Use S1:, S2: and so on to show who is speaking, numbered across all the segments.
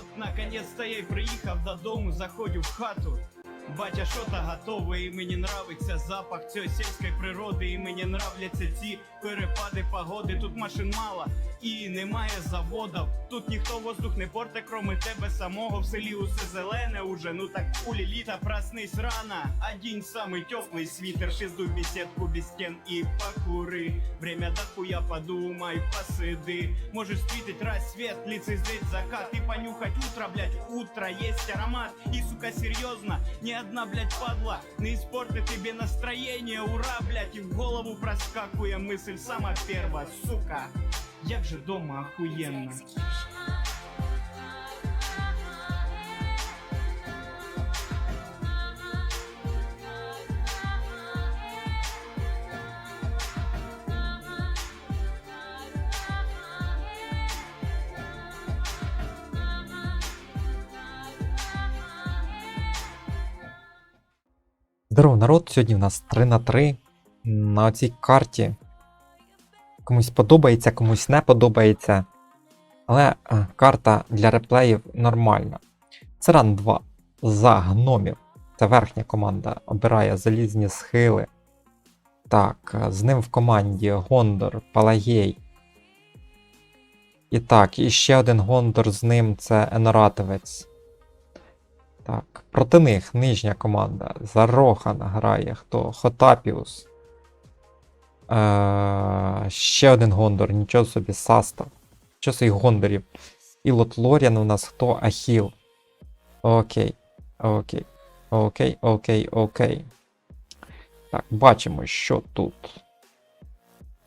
S1: От, наконець-то я й приїхав додому, заходю в хату. Батя, що то готове, і мені нравиться запах цієї сільської природи, і мені нравляться ці перепади погоди. Тут машин мало і немає заводів. Тут ніхто воздух не порте, кроме тебе самого. В селі усе зелене уже, ну так кулі літа проснись рано. Одінь самий теплий світер, шизду беседку без стен і покури. Время дохуя подумай, посиди. Можешь встретить рассвет, лицезреть закат и понюхать утро, блядь. Утро есть аромат. И, сука, серьезно, ни одна, блядь, падла не испортит тебе настроение, ура, блядь. И в голову проскакуя мысль сама первая, сука. Як же дома охуенно.
S2: Здорово, народ! Сьогодні в нас 3 на 3 на цій карті. Комусь подобається, комусь не подобається. Але е, карта для реплеїв нормальна. Це ран 2 за гномів. Це верхня команда обирає залізні схили. Так, е, з ним в команді Гондор, Палагей. І так, і ще один Гондор з ним це Еноратовець. Так, проти них нижня команда. Зарохан грає хто? Хотапіус. Е, ще один Гондор, нічого собі, Састав. Що своїх Гондорів? І Лотлоріан у нас хто? Ахіл. Окей. Окей. Окей, окей, окей. Так, бачимо, що тут.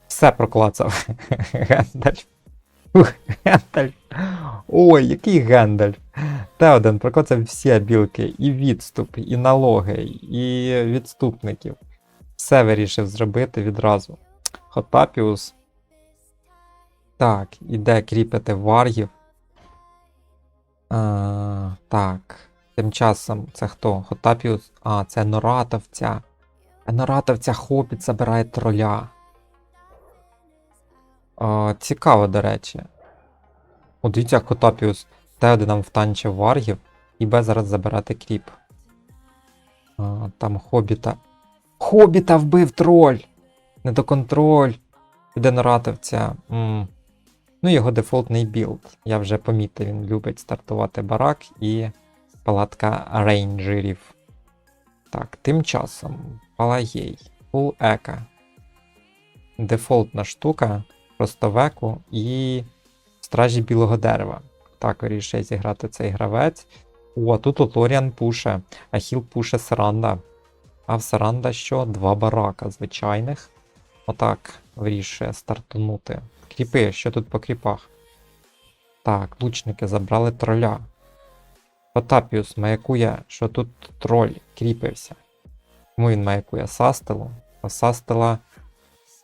S2: Все проклацав. Гендальф. Ух, Гендальф. Ой, який Гендальф. Т1 проклацав всі абілки, і відступ, і налоги, і відступників. Все вирішив зробити відразу. Хотапіус. Так, іде кріпити варгів. А, так. Тим часом це хто? Хотапіус. А, це Норатовця. Норатовця хопіт забирає троля. А, цікаво, до речі. О, дивіться, як Хотапіус Т1 нам втанчив варгів, і Б зараз забирати кріп. А, там хобіта. Хобіта вбив троль! Недоконтроль. М. Ну, його дефолтний білд. Я вже помітив, він любить стартувати барак і палатка рейнджерів. Так, тим часом Палагей. Фул Ека. Дефолтна штука. Просто веку і стражі білого дерева. Так вирішує зіграти цей гравець. О, тут Лоріан пуше, Ахіл пуше Саранда. А в Саранда що? Два барака звичайних. Отак вирішує стартанути. Кріпи, що тут по кріпах? Так, лучники забрали троля. Потапіус маякує, що тут троль кріпився. Тому він маякує Састелу, а Састела,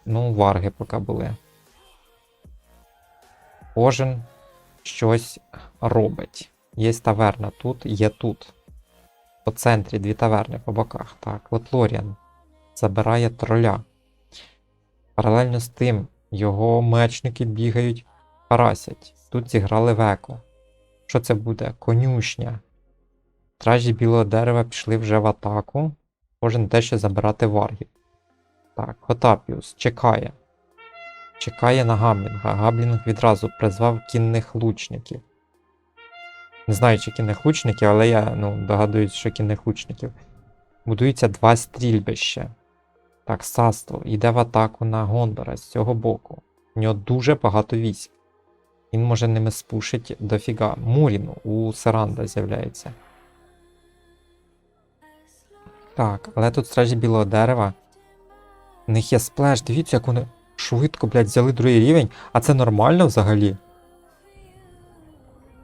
S2: ну, варги поки були. Кожен щось робить. Є таверна тут, є тут. По центрі дві таверни по боках. Так, от Лоріан забирає троля. Паралельно з тим, його мечники бігають, парасять. Тут зіграли веко. Що це буде? Конюшня. Стражі білого дерева пішли вже в атаку. Кожен дещо забирати варгів. Так, Хотапіус чекає. Чекає на Габлінга. Габлінг відразу призвав кінних лучників. Не знаю, чи кінних лучників, але я ну, догадуюсь, що кінних лучників. Будується два стрільбища. Так, Састл йде в атаку на Гондора з цього боку. У нього дуже багато військ. Він може ними спушить дофіга. Мурін у Саранда з'являється. Так, але тут стражі білого дерева. У них є сплеш. Дивіться, як вони швидко, блядь, взяли другий рівень. А це нормально взагалі?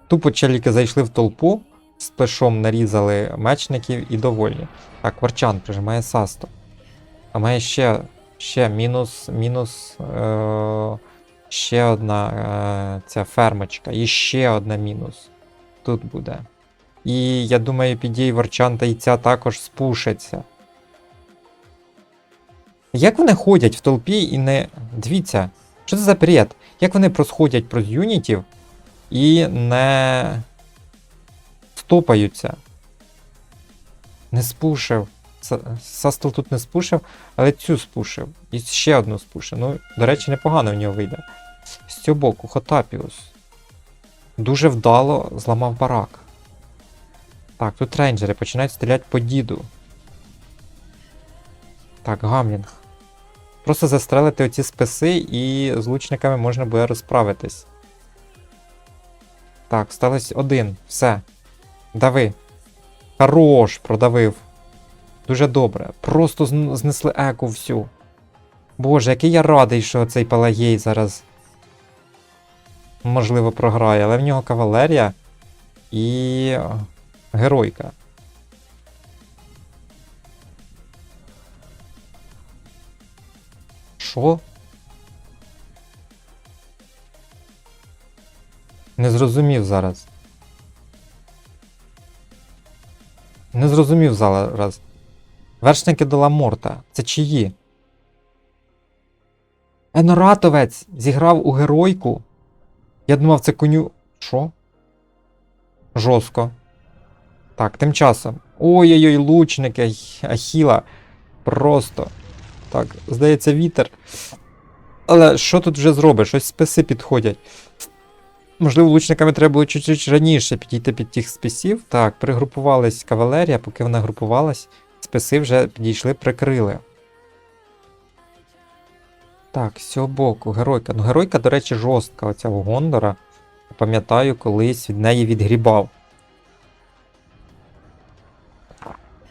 S2: Тупо челіки зайшли в толпу, з плешом нарізали мечників і довольні. Так, Варчан прижимає Састо. А має ще, ще мінус, мінус. Е- ще одна е- ця фермочка. І ще одна мінус. Тут буде. І я думаю, підій Варчан та яйця також спушаться. Як вони ходять в толпі і не. Дивіться, що це за бред? Як вони просходять проз юнітів і не. топаються. Не спушив. Са- Састел тут не спушив, але цю спушив. І ще одну спушив. Ну, до речі, непогано в нього вийде. З цього боку, Хотапіус. Дуже вдало зламав барак. Так, тут рейнджери починають стріляти по діду. Так, гамлінг. Просто застрелити оці списи і з лучниками можна буде розправитись. Так, сталося один. Все. Дави. Хорош, продавив. Дуже добре. Просто знесли еку всю. Боже, який я радий, що цей Палагей зараз. Можливо, програє, але в нього кавалерія і геройка. Що? Не зрозумів зараз. Не зрозумів зараз. Вершники до Ламорта. Це чиї? Еноратовець зіграв у геройку. Я думав, це коню. Що? Жорстко. Так, тим часом. Ой-ой-ой, лучники, Ахіла. Просто. Так, здається, вітер. Але що тут вже зробиш? Щось списи підходять. Можливо, лучниками треба було чуть-чуть раніше підійти під тих списів. Так, пригрупувались кавалерія, поки вона групувалась, списи вже підійшли, прикрили. Так, з цього боку, геройка. Ну, геройка, до речі, жорстка оця у Гондора. Пам'ятаю, колись від неї відгрібав.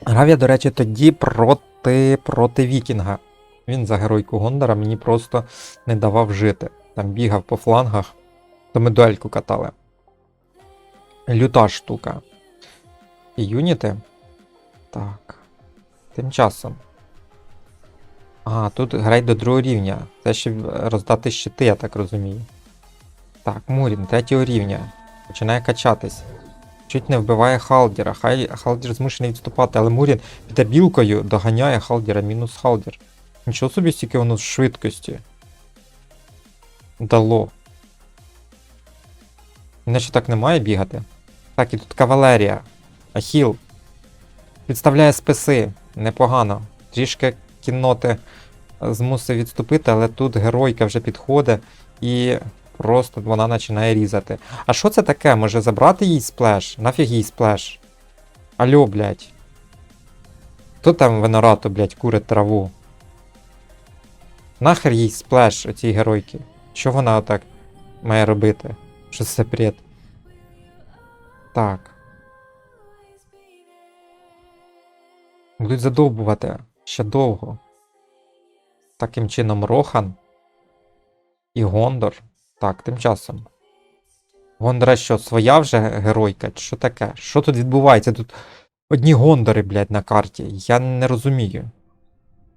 S2: Грав я, до речі, тоді проти, проти Вікінга. Він за геройку Гондора мені просто не давав жити. Там бігав по флангах, то ми дуельку катали. Люта штука. І юніти. Так. Тим часом. А, тут грай до другого рівня. Це ще роздати щити, я так розумію. Так, Мурін, третього рівня. Починає качатись. Чуть не вбиває Халдіра. Хай Халдір змушений відступати, але Мурін піде білкою, доганяє Халдіра, мінус Халдір. Нічого собі стільки воно з швидкості. Дало. Іначе так не має бігати. Так, і тут кавалерія. Ахіл. Підставляє списи. Непогано. Трішки кінноти е, змусив відступити, але тут геройка вже підходить і просто вона починає різати. А що це таке? Може забрати їй сплеш? Нафіг їй сплеш? Алло, блядь. Хто там винорату, блядь, курить траву? Нахер їй сплеш оцій геройки? Що вона отак має робити? Що це бред? Так. Будуть задовбувати ще довго. Таким чином Рохан і Гондор. Так, тим часом. Гондора що, своя вже геройка? Що таке? Що тут відбувається? Тут одні Гондори, блядь, на карті. Я не розумію.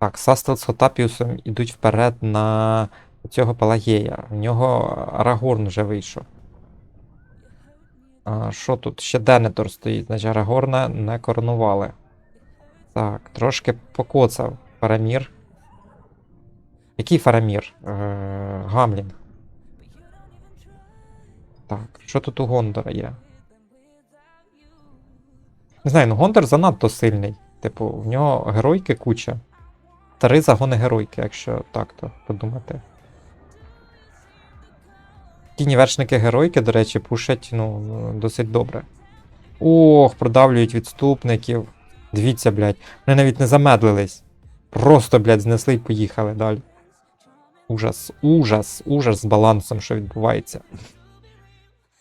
S2: Так, Састел з Хотапіусом ідуть вперед на цього Палагея. В нього Арагорн вже вийшов. А, що тут? Ще Денетор стоїть, значить Арагорна не коронували. Так, трошки покоцав Фарамір. Який Фарамір? Е, Гамлін. Так, що тут у Гондора є? Не знаю, ну Гондор занадто сильний. Типу, в нього геройки куча. Три загони геройки, якщо так то подумати. Тіні вершники геройки, до речі, пушать ну, досить добре. Ох, продавлюють відступників. Дивіться, блядь, вони навіть не замедлились. Просто, блядь, знесли і поїхали далі. Ужас, ужас, ужас з балансом, що відбувається.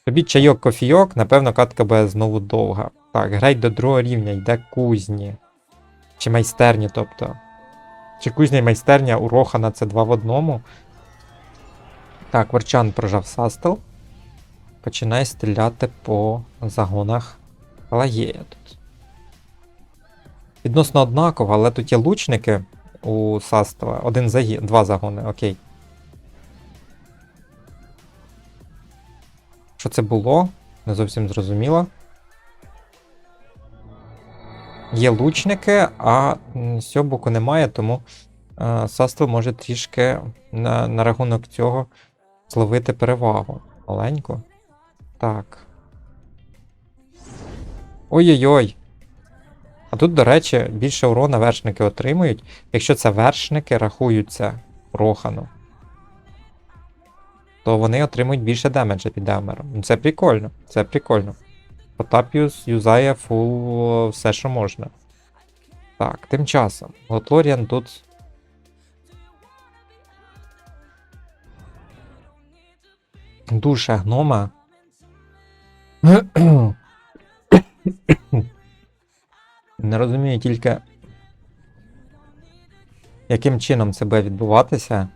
S2: Робіть чайок кофійок, напевно, катка буде знову довга. Так, грай до другого рівня, йде кузні. Чи майстерні, тобто. Чи кузня і майстерня у Рохана це два в одному. Так, Ворчан прожав Састел. Починає стріляти по загонах Палагея тут. Відносно однаково, але тут є лучники у Састела. Один загін, два загони, окей. Що це було? Не зовсім зрозуміло. Є лучники, а боку немає, тому е, Састел може трішки на, на рахунок цього зловити перевагу. Маленьку. Так. Ой-ой-ой. А тут, до речі, більше урона вершники отримують, якщо це вершники рахуються Рохану. То вони отримують більше демеджа під демером. Це прикольно, це прикольно. Потапіус юзає фул все, що можна. Так, тим часом. Готлоріан тут. Душа гнома. Не розумію тільки, яким чином це буде відбуватися,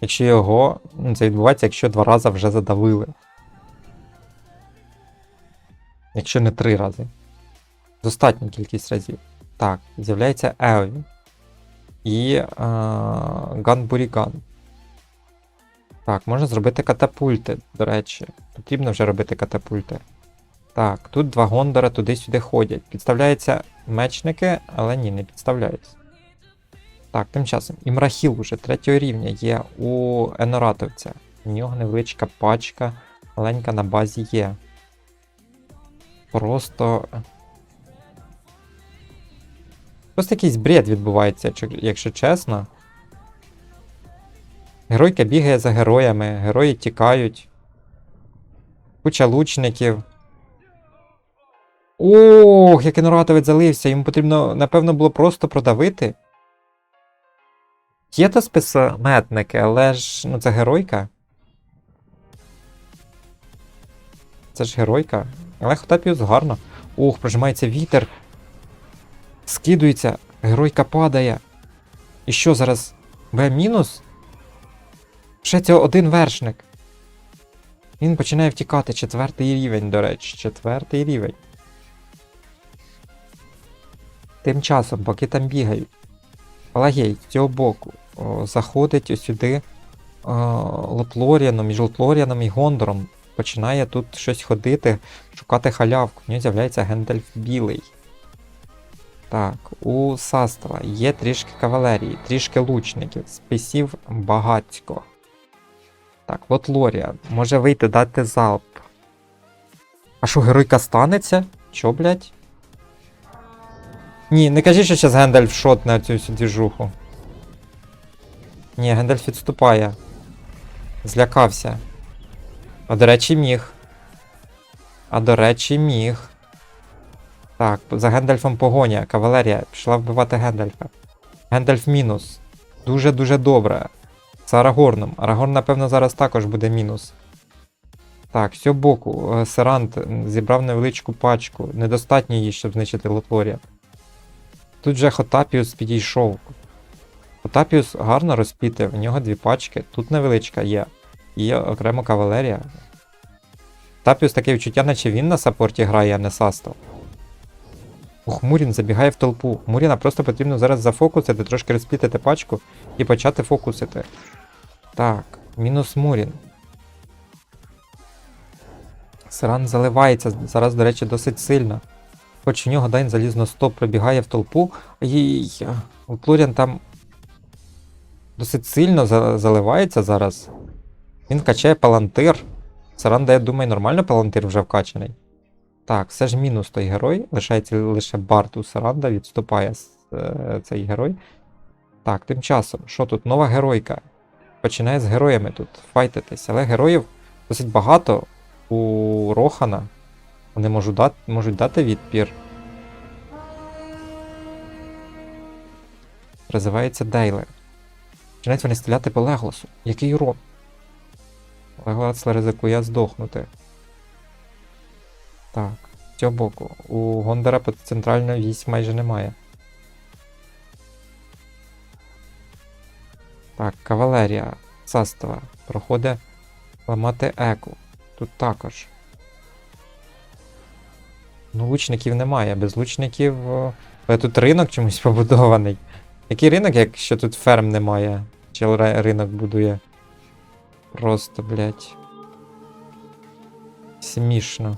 S2: якщо його. Ну, це відбувається, якщо два рази вже задавили. Якщо не три рази. Достатня кількість разів. Так, з'являється Еові. І Ганбуріган. Так, можна зробити катапульти, до речі. Потрібно вже робити катапульти. Так, тут два гондора туди-сюди ходять. Підставляються мечники, але ні, не підставляються. Так, тим часом. Імрахіл уже третього рівня є у Еноратовця. У нього невеличка пачка, маленька на базі є. Просто. Просто якийсь бред відбувається, якщо- чесно. Геройка бігає за героями, герої тікають. Куча лучників. Ох, як Еноратовець залився, йому потрібно, напевно, було просто продавити. Є то списометники, але ж ну це геройка. Це ж геройка. Але Хотапіус гарно. Ох, прожимається вітер. Скидується, геройка падає. І що зараз? Б мінус? Ще цього один вершник. Він починає втікати. Четвертий рівень, до речі. Четвертий рівень. Тим часом, поки там бігають. Палагей з цього боку о, заходить ось сюди Лотлоріаном, між Лотлоріаном і Гондором. Починає тут щось ходити, шукати халявку. В нього з'являється Гендальф білий. Так, у Састала є трішки кавалерії, трішки лучників, списів багатько. Так, Лотлоріан може вийти дати залп. А що, геройка станеться? Чо, блять? Ні, не кажи, що зараз Гендальф шотне цю всю двіжуху. Ні, Гендальф відступає. Злякався. А до речі, міг. А до речі, міг. Так, за Гендальфом погоня. Кавалерія пішла вбивати Гендальфа. Гендальф мінус. Дуже-дуже добре. З Арагорном. Арагорн, напевно, зараз також буде мінус. Так, з боку. е, Серант зібрав невеличку пачку. Недостатньо її, щоб знищити Лотлорія. Тут же Хотапіус підійшов. Хотапіус гарно розпіти, в нього дві пачки, тут невеличка є. Є окремо кавалерія. Хотапіус таке відчуття, наче він на саппорті грає, а не. Ух, Мурін забігає в толпу. Муріна просто потрібно зараз зафокусити, трошки розпітити пачку і почати фокусити. Так, мінус Мурін. Сиран заливається зараз, до речі, досить сильно. Хоч у нього Дайн залізно стоп пробігає в толпу. І Флоріан там досить сильно заливається зараз. Він качає палантир. Саранда, я думаю, нормально палантир вже вкачаний. Так, все ж мінус той герой. Лишається лише Барт у Саранда, відступає е, цей герой. Так, тим часом, що тут? Нова геройка. Починає з героями тут файтитись, але героїв досить багато у Рохана. Вони можуть дати, можуть дати відпір. Призивається Дейлер. Починають вони стріляти по Леголосу. Який урон? Леголас ризикує здохнути. Так, з цього боку. У Гондора по центральної вісь майже немає. Так, кавалерія Састова проходить ламати еку. Тут також. Ну, лучників немає. Без лучників. Але тут ринок чомусь побудований. Який ринок, якщо тут ферм немає? Чи ринок будує? Просто, блять. Смішно.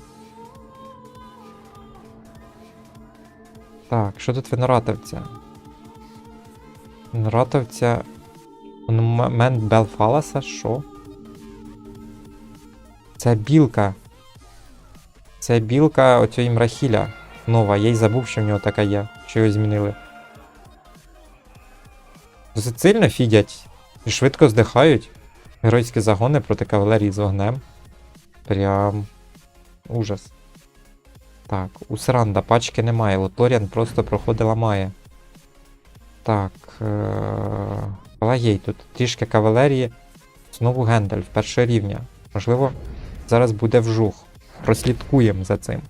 S2: Так, що тут виноратовця? Виноратовця. Монумент Белфаласа, що? Це білка. Це білка оцього Імрахіля. Нова, я й забув, що в нього така є, що його змінили. Досить сильно фідять і швидко здихають. Геройські загони проти кавалерії з вогнем. Прям ужас. Так, у Сранда пачки немає, Лоторіан просто проходи ламає. Так. Е- Палагей тут. Трішки кавалерії. Знову Гендальф, першого рівня. Можливо, зараз буде вжух. Прослідкуємо за цим.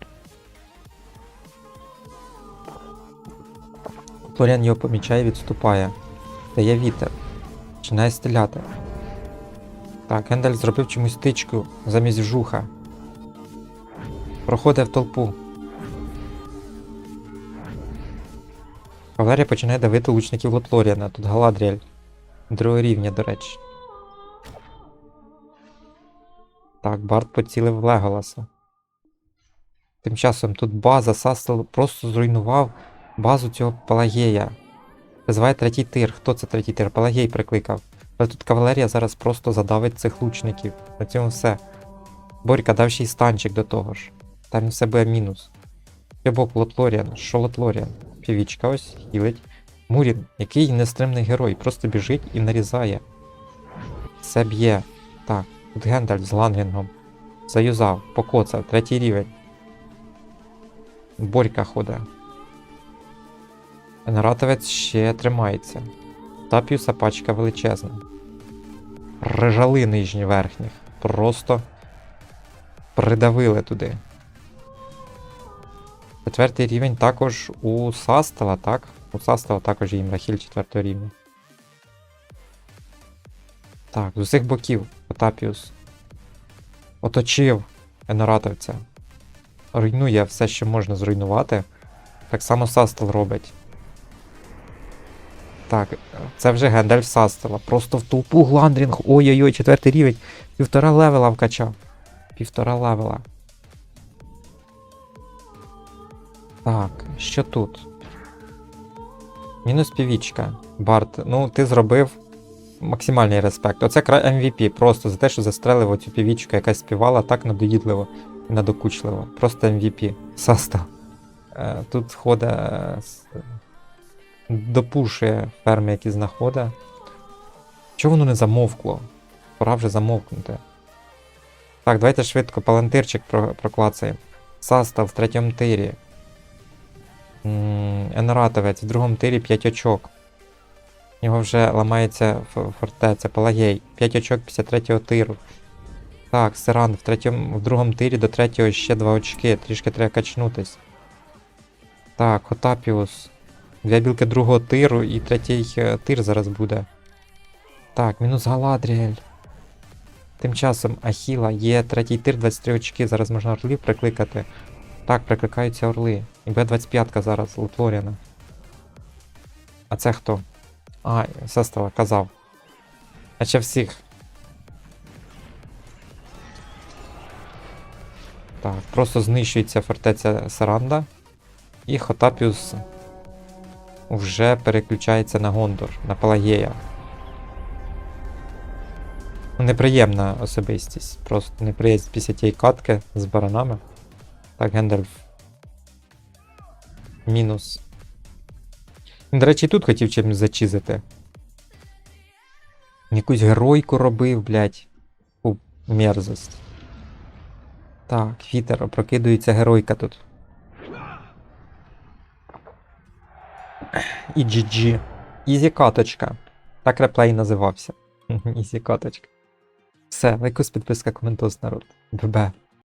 S2: Лоторіан його помічає і відступає. Дає вітер. Починає стріляти. Так, Гендальф зробив чомусь тичку замість вжуха. Проходить в толпу. Кавалерія починає давити лучників Лотлоріана. Тут Галадріель. Другого рівня, до речі. Так, Барт поцілив Леголаса. Тим часом тут база Састел просто зруйнував базу цього Палагея. Визиває третій тир. Хто це третій тир? Палагей прикликав. Але тут кавалерія зараз просто задавить цих лучників. На цьому все. Борька дав ще й станчик до того ж. Там все буде мінус. Бок Лотлоріан, що Лотлоріан? Півічка ось хілить. Мурін, який нестримний герой, просто біжить і нарізає. Все б'є. Так, тут Гендальф з лангінгом. Заюзав, покоцав, третій рівень. Борька ходить. Генератовець ще тримається. Тапіуса пачка величезна. Прижали нижні верхніх. Просто придавили туди. Четвертий рівень також у Састела, так? У Састела також є Імрахіль четвертого рівня. Так, з усіх боків Потапіус. Оточив генераторця. Руйнує все, що можна зруйнувати. Так само Састел робить. Так, це вже Гендальф Састела. Просто в толпу Гландрінг. Ой-ой-ой, четвертий рівень. Півтора левела вкачав. Півтора левела. Так, що тут? Мінус півічка. Барт, ну ти зробив максимальний респект. Оце край MVP, просто за те, що застрелив оцю півічку, яка співала так надоїдливо і надокучливо. Просто MVP. Састав. Е, тут ходить. Допушує ферми, які знаходить. Чого воно не замовкло? Пора вже замовкнути. Так, давайте швидко палантирчик проклацаємо. Састав в третьому тирі. М, Енратовець в другому тирі 5 очок. У нього вже ламається фортеця, Палагей. 5 очок після третього тиру. Так, Сиран в, третьому, в другому тирі до третього ще 2 очки. Трішки треба качнутись. Так, Хотапіус. Дві білки другого тиру і третій е, тир зараз буде. Так, мінус Галадріель. Тим часом Ахіла є третій тир, 23 очки. Зараз можна орлів прикликати. Так, прикликаються орли. І Б-25 зараз Лутлоріана. А це хто? А, сестра казав. А ще всіх. Так, просто знищується фортеця Саранда. І Хотапіус вже переключається на Гондор, на Палагея. Неприємна особистість. Просто неприємність після тієї катки з баранами. Так, Гендальф. Мінус. До речі, тут хотів чимось зачизити. Якусь геройку робив, блядь. У мерзость. Так, Фітер, прокидується геройка тут. І GG. Ізі каточка. Так реплей називався. Ізі каточка. Все, лайкус, підписка, коментос, народ. Бебе.